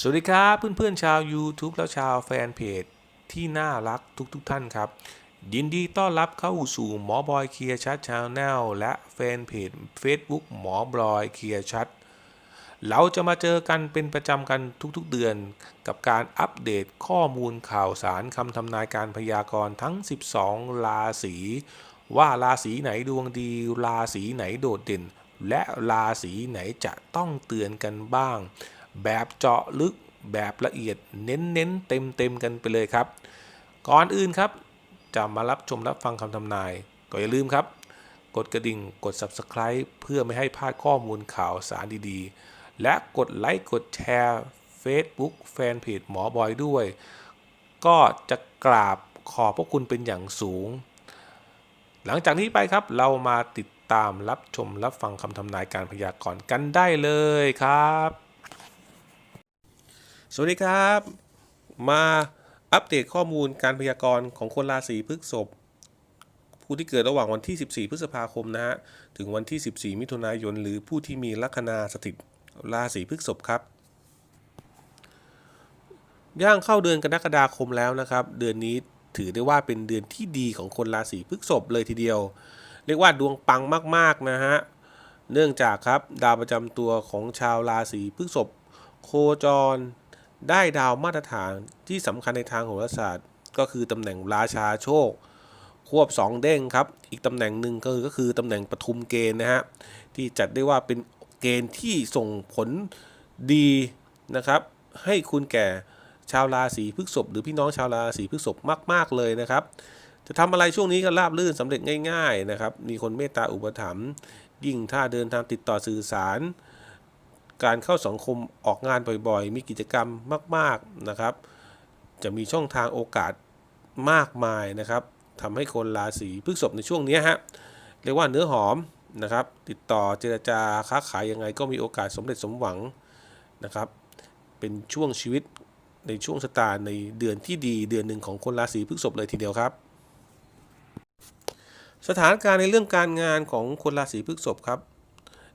สวัสดีครับเพื่อนๆชาว YouTube และชาวแฟนเพจที่น่ารักทุกๆทท่านครับ ยินดีต้อนรับเข้าสู่หมอบอยเคลียร์ชัดชาแนลและแฟนเพจ Facebook หมอบอยเคลียร์ชัดเราจะมาเจอกันเป็นประจำกันทุกๆเดือน กับการอัปเดตข้อมูลข่าวสารคำทำนายการพยากรณ์ทั้ง 12 ราศีว่าราศีไหนดวงดี ราศีไหนโดดเด่น และราศีไหนจะต้องเตือนกันบ้าง แบบเจาะลึกแบบละเอียดเน้นๆเต็มๆกันไปเลยครับ ก่อนอื่นครับ จะมารับชมรับฟังคำทำนาย ก็อย่าลืมครับ กดกระดิ่งกด Subscribe เพื่อไม่ให้พลาดข้อมูลข่าวสารดีๆ และกดไลค์กดแชร์ Facebook แฟนเพจหมอบอยด้วย ก็จะกราบขอบพระคุณเป็นอย่างสูง หลังจากนี้ไปครับเรามาติดตามรับชมรับฟังคำทำนายการพยากรณ์กันได้เลยครับ สวัสดีครับ มาอัปเดตข้อมูลการพยากรณ์ของคนราศีพฤษภผู้ที่เกิดระหว่างวันที่ 14 พฤษภาคมนะฮะถึงวันที่ 14 มิถุนายน หรือผู้ที่มีลัคนาสถิตราศีพฤษภครับ ย่างเข้าเดือนกรกฎาคมแล้วนะครับ เดือนนี้ถือได้ว่าเป็นเดือนที่ดีของคนราศีพฤษภเลยทีเดียว เรียกว่าดวงปังมากๆนะฮะเนื่องจากครับดาวประจำตัวของชาวราศีพฤษภโคจร ได้ดาวมาตรฐานที่สำคัญในทางโหราศาสตร์ ก็คือตำแหน่งราชาโชค ควบ 2 เด้งครับ อีกตำแหน่งหนึ่งก็คือก็คือตำแหน่งปทุมเกณฑ์นะฮะที่จัดได้ว่าเป็นเกณฑ์ที่ส่งผลดีนะครับ ให้คุณแก่ชาวราศีพฤษภหรือพี่น้องชาวราศีพฤษภมาก ๆ เลยนะครับ จะทำอะไรช่วงนี้ก็ราบรื่นสำเร็จง่าย ๆ นะครับ มีคนเมตตาอุปถัมภ์ยิ่งถ้าเดินทางติดต่อสื่อสาร การเข้าสังคมออกงานบ่อยๆ มีกิจกรรมมากๆนะครับ จะมีช่องทางโอกาสมากมายนะครับทำให้คนราศีพฤษภในช่วงนี้ฮะเรียกว่าเนื้อหอมนะครับ ติดต่อเจรจาค้าขายยังไงก็มีโอกาสสมเร็จสมหวังนะครับ เป็นช่วงชีวิตในช่วงชะตาร์ในเดือนที่ดีเดือนหนึ่งของคนราศีพฤษภเลยทีเดียวครับ สถานการณ์ในเรื่องการงานของคนราศีพฤษภครับ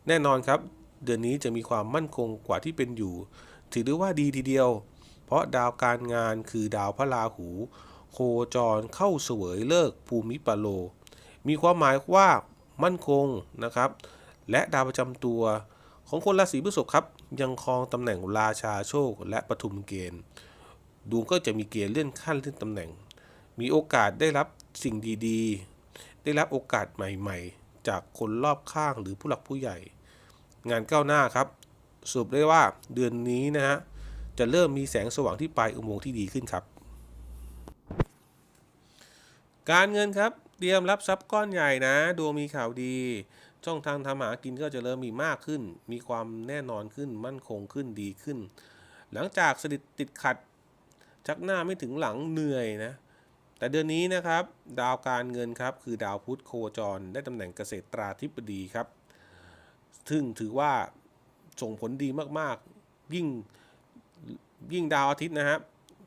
แน่นอนครับ เดือนนี้จะมีความมั่นคงกว่าที่เป็นอยู่ ถือได้ว่าดีทีเดียว เพราะดาวการงานคือดาวพระราหู โคจรเข้าเสวยเลิกภูมิปโล มีความหมายว่ามั่นคงนะครับ และดาวประจำตัวของคนราศีพฤษภครับ ยังครองตำแหน่งราชาโชคและปทุมเกณฑ์ดวงก็จะมีเกณฑ์เลื่อนขั้นเลื่อนตำแหน่ง มีโอกาสได้รับสิ่งดีๆ ได้รับโอกาสใหม่ ๆ จากคนรอบข้างหรือผู้หลักผู้ใหญ่ งานก้าวหน้าครับสรุปได้ว่าเดือนนี้นะฮะจะเริ่มมีแสงสว่างที่ปลายอุโมงค์ที่ดีขึ้นครับ การเงินครับเตรียมรับทรัพย์ก้อนใหญ่นะดวงมีข่าวดีช่องทางทำหากินก็จะเริ่มมีมากขึ้น มีความแน่นอนขึ้น มั่นคงขึ้นดีขึ้น หลังจากสถิตติดขัด ชักหน้าไม่ถึงหลังเหนื่อยนะ แต่เดือนนี้นะครับ ดาวการเงินครับ คือดาวพุธโคจร ได้ตำแหน่งเกษตราธิบดีครับ ซึ่งถือว่าส่งผลดีมากๆ ยิ่งยิ่งดาวอาทิตย์นะครับ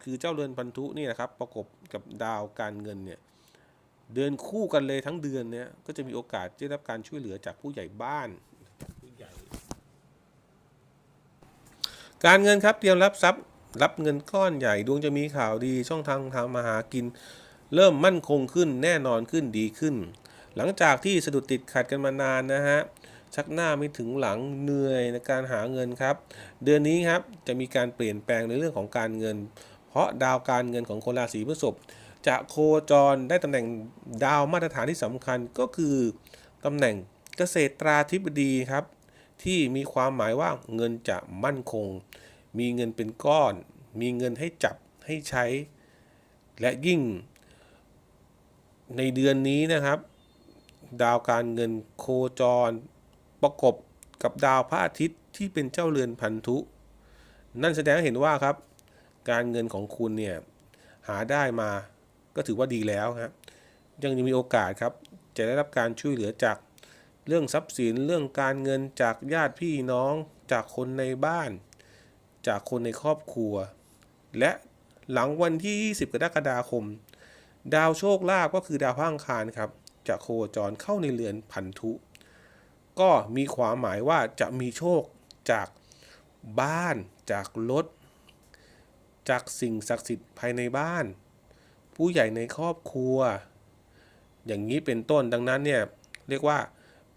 คือเจ้าเรือนพันธุนี่นะครับ ประกบกับดาวการเงินเนี่ย เดินคู่กันเลยทั้งเดือนเนี่ย ก็จะมีโอกาสได้รับการช่วยเหลือจากผู้ใหญ่บ้านการเงินครับเตรียมรับทรัพย์รับเงินก้อนใหญ่ดวงจะมีข่าวดีช่องทางทำมาหากิน เริ่มมั่นคงขึ้นแน่นอนขึ้นดีขึ้น หลังจากที่สะดุดติดขัดกันมานานนะฮะ ชักหน้าไม่ถึงหลังเหนื่อยในการหาเงินครับ เดือนนี้ครับจะมีการเปลี่ยนแปลงในเรื่องของการเงิน เพราะดาวการเงินของคนราศีพฤษภจะโคจรได้ตำแหน่งดาวมาตรฐานที่สำคัญก็คือตำแหน่งเกษตราธิบดีครับ ที่มีความหมายว่าเงินจะมั่นคง มีเงินเป็นก้อน มีเงินให้จับให้ใช้ และยิ่ง ในเดือนนี้นะครับ ดาวการเงินโคจร ประกบกับดาวพระอาทิตย์ที่เป็นเจ้าเรือนพันธุ นั่นแสดงให้เห็นว่าครับ การเงินของคุณเนี่ยหาได้มาก็ถือว่าดีแล้วครับยังมีโอกาสครับจะได้รับการช่วยเหลือจากเรื่องทรัพย์สินเรื่องการเงินจากญาติพี่น้องจากคนในบ้าน จากคนในครอบครัว และหลังวันที่ 20 กรกฎาคม ดาวโชคลาภก็คือดาวพระอังคารครับจะโคจรเข้าในเรือนพันธุ ก็มีความหมายว่าจะมีโชคจากบ้าน จากรถ จากสิ่งศักดิ์สิทธิ์ภายในบ้าน ผู้ใหญ่ในครอบครัว อย่างนี้เป็นต้นดังนั้นเนี่ยเรียกว่า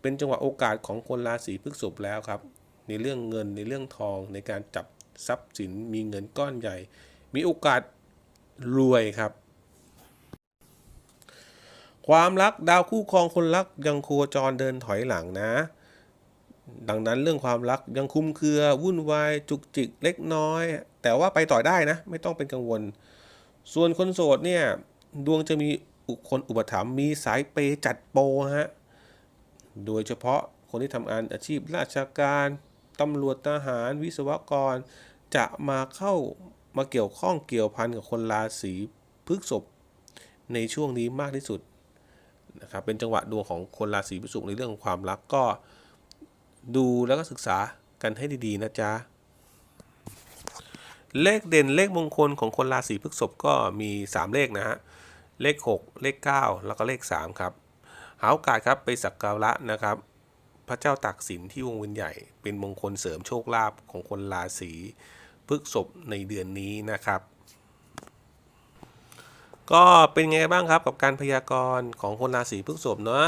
เป็นจังหวะโอกาสของคนราศีพฤษภแล้วครับ ในเรื่องเงินในเรื่องทองในการจับทรัพย์สินมีเงินก้อนใหญ่ มีโอกาสรวยครับ ความรักดาวคู่ครองคนรักยังโคจรเดินถอยหลังนะ ดังนั้นเรื่องความรักยังคลุมเครือ วุ่นวายจุกจิกเล็กน้อย แต่ว่าไปต่อได้นะ ไม่ต้องเป็นกังวล ส่วนคนโสดเนี่ย ดวงจะมีอุคนอุปถัมภ์มีสายเปยจัดโปฮะโดยเฉพาะคนที่ทำงานอาชีพราชการตำรวจทหารวิศวกร จะมาเข้ามาเกี่ยวข้องเกี่ยวพันกับคนราศีพฤษภในช่วงนี้มากที่สุด นะครับเป็นจังหวะดวงของคนราศีพฤษภในเรื่องของความรักก็ดูแล้วก็ศึกษากันให้ดีๆนะจ๊ะเลขเด่นเลขมงคลของคนราศีพฤษภก็มี 3 เลขนะฮะเลข 6 เลข 9 แล้วก็เลข 3 ครับ หาโอกาสครับไปสักการะนะครับ พระเจ้าตากสินที่วงเวียนใหญ่ เป็นมงคลเสริมโชคลาภของคนราศีพฤษภในเดือนนี้นะครับ ก็เป็นไงบ้างครับกับการพยากรณ์ของคนราศีพฤษภเนาะ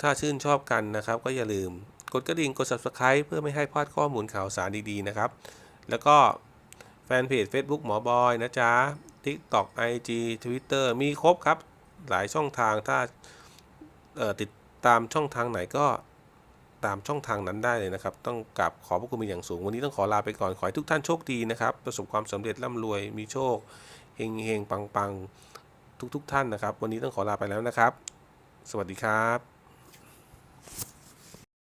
ถ้าชื่นชอบกันนะครับ ก็อย่าลืมกดกระดิ่งกด subscribe เพื่อไม่ให้พลาดข้อมูลข่าวสารดีๆนะครับ แล้วก็แฟนเพจ Facebook หมอบอยนะจ๊ะ TikTok IG Twitter มีครบครับ หลายช่องทางถ้าติดตามช่องทางไหนก็ตามช่องทางนั้นได้เลยนะครับ ต้องกราบขอพระคุณเป็นอย่างสูง วันนี้ต้องขอลาไปก่อน ขอให้ทุกท่านโชคดีนะครับ ประสบความสำเร็จร่ำรวยมีโชคเฮงเฮงปังปังๆทุกๆท่านนะครับ วันนี้ต้องขอลาไปแล้วนะครับ สวัสดีครับ